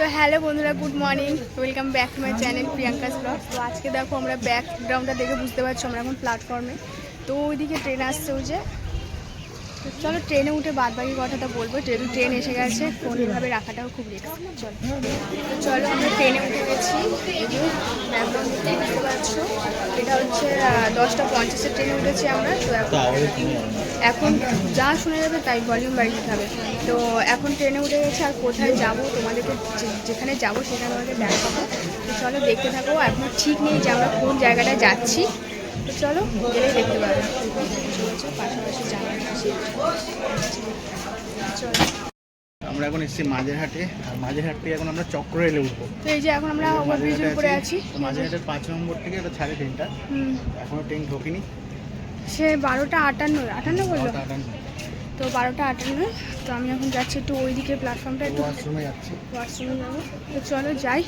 তো হ্যালো বন্ধুরা, good morning. Welcome back to my channel Priyanka's vlog তো আজকে দেখো আমরা ব্যাকগ্রাউন্ডটা দেখে বুঝতে পারছি আমরা এখন প্ল্যাটফর্মে তো ওইদিকে ট্রেন আসছে ওই যে। চলো ট্রেনে উঠে বাদ বাকি কথাটা বলব। যেহেতু ট্রেন এসে গেছে ফোনভাবে রাখাটাও খুব রিস্ক চলো চলো আমরা ট্রেনে উঠে গেছি। পাচ্ছ এটা হচ্ছে দশটা পঞ্চাশের ট্রেনে উঠেছি আমরা তো এখন এখন যা শোনা যাবে তাই ভলিউম বাড়িয়ে দিতে হবে তো এখন ট্রেনে উঠে গেছে আর কোথায় যাব তোমাদেরকে যেখানে যাব সেখানে আমাকে দেখাবো। তো চলো দেখতে থাকো এখন ঠিক নেই যে আমরা কোন জায়গাটায় যাচ্ছি। তো চলো গেলেই দেখতে পাবে পাশাপাশি জানার চলো। আমরা এখন এসেছি মাঝেরহাটে আর মাঝেরহাট থেকে এখন আমরা চক্র রেলে উঠবো। তো এই যে এখন আমরা ওভারব্রিজের উপরে আছি মাঝেরহাটের পাঁচ নম্বর থেকে এটা ছাড়ে ট্রেনটা এখনও ট্রেন ঢোকেনি। সে বারোটা আটান্ন আটান্ন বলল? আটান্ন। তো বারোটা আটান্ন তো আমি এখন যাচ্ছি একটু ওই ওইদিকে প্ল্যাটফর্মটা একটু। ওয়াশরুমে যাচ্ছি। ওয়াশরুমে যাব। তো চলো যাই।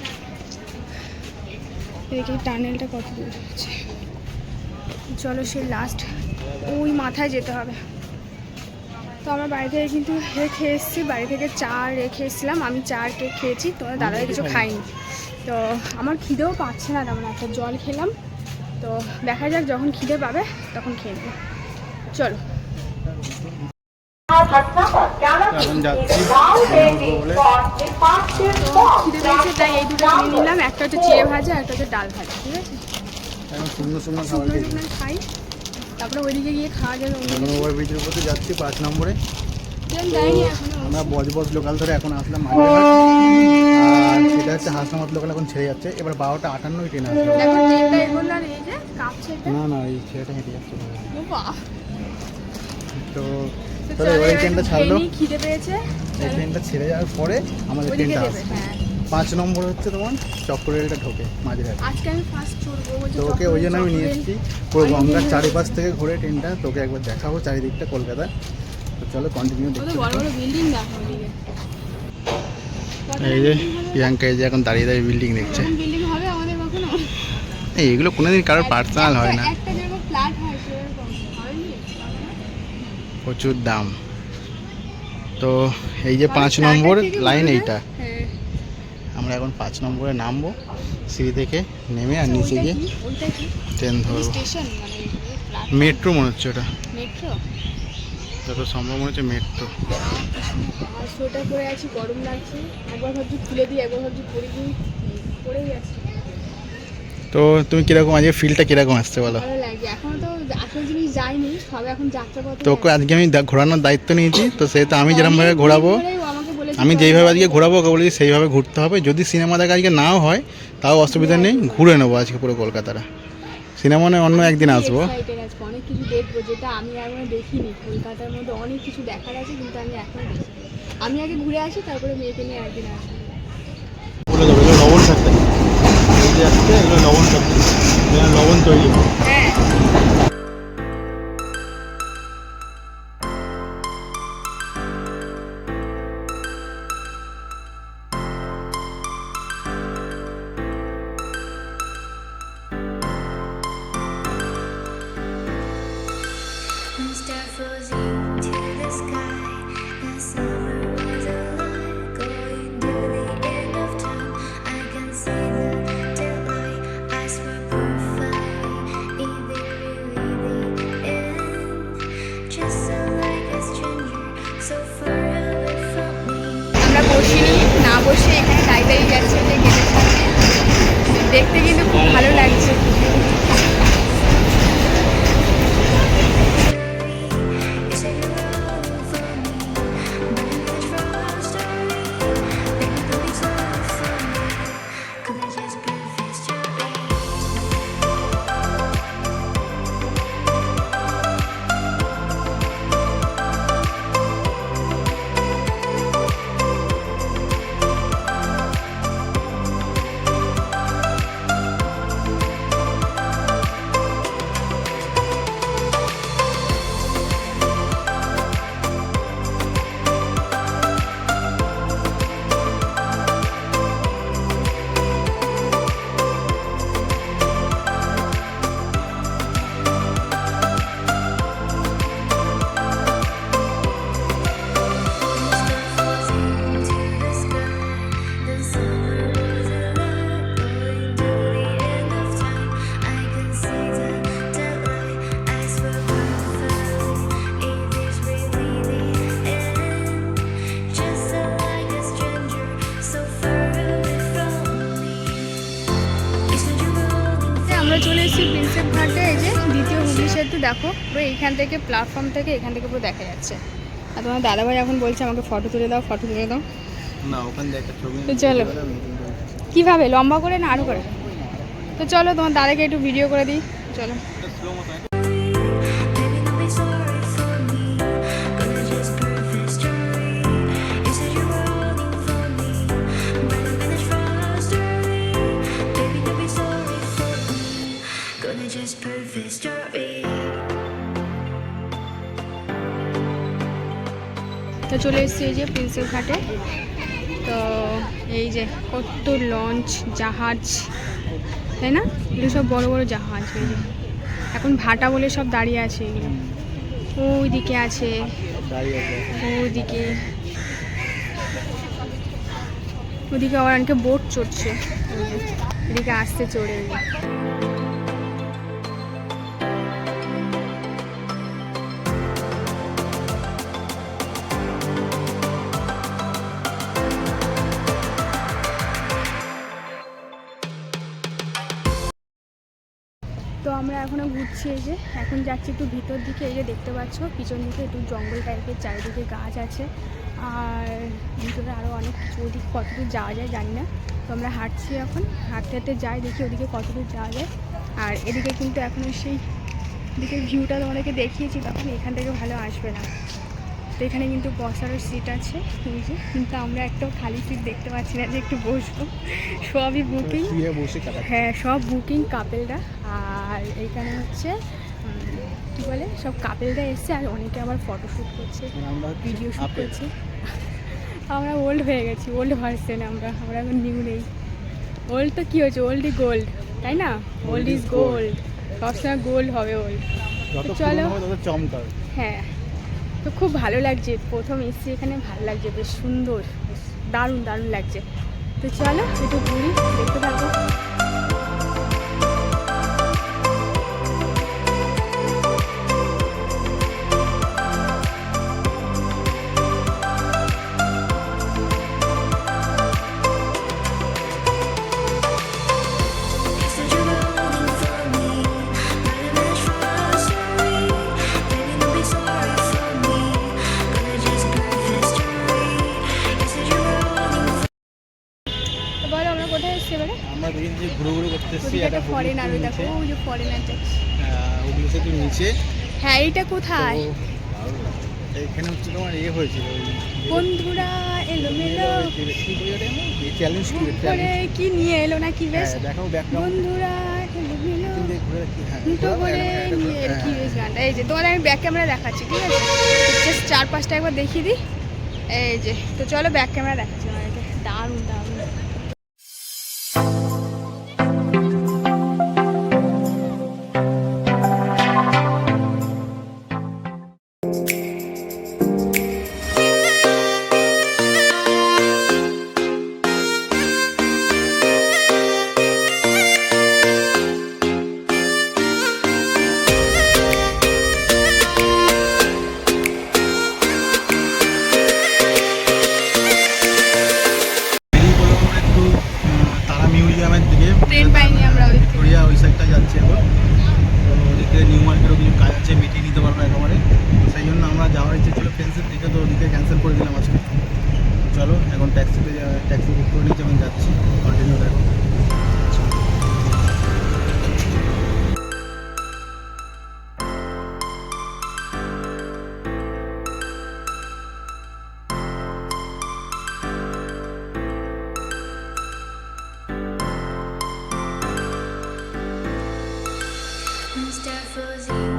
দেখি টানেলটা কত দূর চলো সে লাস্ট ওই মাথায় যেতে হবে। তো আমার বাড়ি থেকে কিন্তু রেখে এসেছি বাড়ি থেকে চা রেখে এসেছিলাম আমি চা আর কেক খেয়েছি তোমার দাদাই কিছু খাইনি তো আমার খিদেও পাচ্ছে না তেমন একটা জল খেলাম। তো দেখা যাক যখন খিদে পাবে তখন খেয়ে নেব চলো। এখন যাচ্ছি। খিদে পেয়েছে তাই এই দুটো নিয়ে নিলাম একটা হচ্ছে চিড়ে ভাজা একটা হচ্ছে ডাল ভাজা ঠিক আছে? খেয়েছি শুকনো খাই। তারপরে ওইদিকে গিয়ে খাওয়া যাবে এখন উপরে যাচ্ছি পাঁচ নম্বরে। আমরা লোকাল ধরে এখন আসলাম আর সেটা হচ্ছে হাসনাবাদ লোকাল এখন ছেড়ে যাচ্ছে। এবার বারোটা আটান্নই ট্রেন আসবে। না না এই ছেলেটা হেঁটে যাচ্ছে। তো তো ট্রেনটা ছাড়লো। এই ছেড়ে যাওয়ার পরে আমাদের ট্রেনটা আসবে। হ্যাঁ। পাঁচ নম্বর হচ্ছে তোমার চক্র রেলটা ঢোকে মাঝেরহাট। আজকে আমি ফার্স্ট চড়বো বলছে তো ওকে ওই জন্য আমি নিয়ে এসেছি। পুরো গঙ্গার চারিপাশ থেকে ঘুরে ট্রেনটা তোকে একবার দেখাবো চারিদিকটা কলকাতা তো চলো কন্টিনিউ দেখতে বড় বড় বিল্ডিং দেখো এই যে প্রিয়াঙ্কা এই যে এখন দাঁড়িয়ে দাঁড়িয়ে বিল্ডিং দেখছে। বিল্ডিং হবে আমাদের কখনো? এই এগুলো কোনোদিন কারোর পার্সোনাল হয় না। প্রচুর দাম। তো এই যে পাঁচ নম্বর লাইন এইটা। আমরা এখন পাঁচ নম্বরে নামবো সিঁড়ি থেকে নেমে আর নিচে গিয়ে ট্রেন ধরবো। মানে ফ্ল্যাট মেট্রো মনে হচ্ছে ওটা। যত সম্ভব মনে হচ্ছে মেট্রো আর পরে আছি গরম লাগছে। একবার ভাবছি খুলে দিই একবার ভাবছি পরে দিই পরেই আছি। তো তুমি কীরকম আজকে ফিলটা কীরকম আসছে বলো? ভালো তো আসল জিনিস যায়নি সবে এখন তোকে আজকে আমি ঘোরানোর দায়িত্ব নিয়েছি তো সেহেতু আমি যেরকমভাবে ঘোরাবো আমাকে বলেছে আমি যেইভাবে আজকে ঘোরাবো ওকে বলেছি সেইভাবে ঘুরতে হবে। যদি সিনেমা দেখা আজকে নাও হয় তাও অসুবিধা নেই ঘুরে নেব আজকে পুরো কলকাতাটা। সিনেমা নয় অন্য একদিন আসব। অনেক কিছু দেখব যেটা আমি এখনও দেখিনি। কলকাতার মধ্যে অনেক কিছু দেখার আছে কিন্তু আমি এখনও দেখিনি। আমি আগে ঘুরে আসি তারপরে মেয়েকে নিয়ে একদিন আসব। বলে দেবো লবণ থাকতে এই যে আসছে এগুলো লবণ থাকতে লবণ তৈরি হয় হ্যাঁ। দেখতে কিন্তু দেখো পুরো এইখান থেকে প্ল্যাটফর্ম থেকে এখান থেকে পুরো দেখা যাচ্ছে। আর তোমার দাদাভাই এখন বলছে আমাকে ফটো তুলে দাও ফটো তুলে দাও। না ওখান থেকে একটা ছবি চলো। কীভাবে? লম্বা করে না আরও করে? তো চলো তোমার দাদাকে একটু ভিডিও করে দিই। চলো। তো চলে এসেছি এই যে প্রিন্সেপ ঘাটে। তো এই যে কত লঞ্চ জাহাজ, তাই না? এগুলো সব বড় বড় জাহাজ, এই যে। এখন ভাটা বলে সব দাঁড়িয়ে আছে এগুলো। আছে দাঁড়িয়ে আছে, ওইদিকে। ওদিকে আবার অনেকে বোট চড়ছে। এদিকে আসতে চড়ে আমরা এখনও ঘুরছি এই যে, এখন যাচ্ছি একটু ভিতর দিকে, এই যে দেখতে পাচ্ছ, পিছন দিকে একটু জঙ্গল টাইপের চারিদিকে গাছ আছে। আর ভিতরে আরও অনেক কিছু, ওদিকে কতদূর যাওয়া যায় জানি না। তো আমরা হাঁটছি এখন, হাঁটতে হাঁটতে যাই, দেখি ওদিকে কতদূর যাওয়া যায়। আর এদিকে কিন্তু এখনও সেই দিকের ভিউটা তোমাদেরকে দেখিয়েছি, তখন এখান থেকে ভালো আসবে না। তো এখানে কিন্তু বসারও সিট আছে যে। কিন্তু আমরা একটাও খালি সিট দেখতে পাচ্ছি না যে একটু বসবো। সবই বুকিং হ্যাঁ সব বুকিং কাপেলরা আর এইখানে হচ্ছে কি বলে? সব কাপেলরা এসছে আর অনেকে আবার ফটোশ্যুট করছে ভিডিও শ্যুট করছে। আমরা ওল্ড হয়ে গেছি ওল্ড ভার্সেন আমরা আমরা এখন নিউ নেই। ওল্ড তো কী হয়েছে? ওল্ড ইজ গোল্ড তাই না? ওল্ড ইজ গোল্ড সবসময় গোল্ড হবে ওল্ড চলো। হ্যাঁ। তো খুব ভালো লাগছে। প্রথম এসছি এখানে, ভালো লাগছে, বেশ সুন্দর দারুণ দারুণ লাগছে। তো চলো, একটু ঘুরি, দেখতে থাকো। ফরেনার ওই দেখো ওই যে ফরেনার যাচ্ছে ওগুলো সেতু নিচে হ্যাঁ এইটা কোথায়? এখানে হচ্ছে তোমার ইয়ে হয়েছিল। বন্ধুরা এলোমেলো। চ্যালেঞ্জ করে কি নিয়ে এলো না কি বেশ। হ্যাঁ বন্ধুরা হ্যাঁ দুটো করে নিয়ে কি বেশ গানটা। এই যে তোমাদের আমি ব্যাক ক্যামেরা দেখাচ্ছি ঠিক আছে? জাস্ট চার পাঁচটা একবার দেখিয়ে দিই। এই যে তো চলো ব্যাক ক্যামেরা দেখাচ্ছি আমাদেরকে দারুণ দারুণ। ক্যান্সেল করে দিলাম আজকে। চলো, এখন ট্যাক্সিতে ট্যাক্সি বুক করে নিচ্ছি, এখন যাচ্ছি। কন্টিনিউ দেখো। Mr. Frozen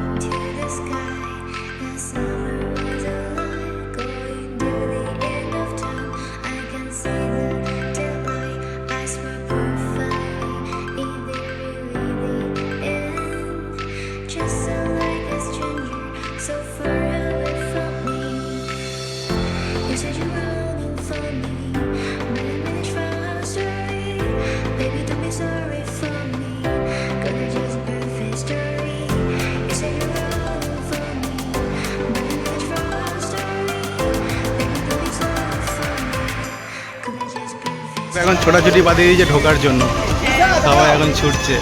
এখন ছোটাছুটি বাদিয়ে দিয়েছে ঢোকার জন্য। সবাই এখন ছুটছে।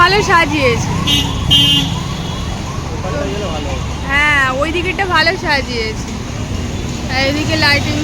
ভালো সাজিয়েছে। হ্যাঁ ওই দিকেরটা ভালো সাজিয়েছে। এইদিকে লাইটিং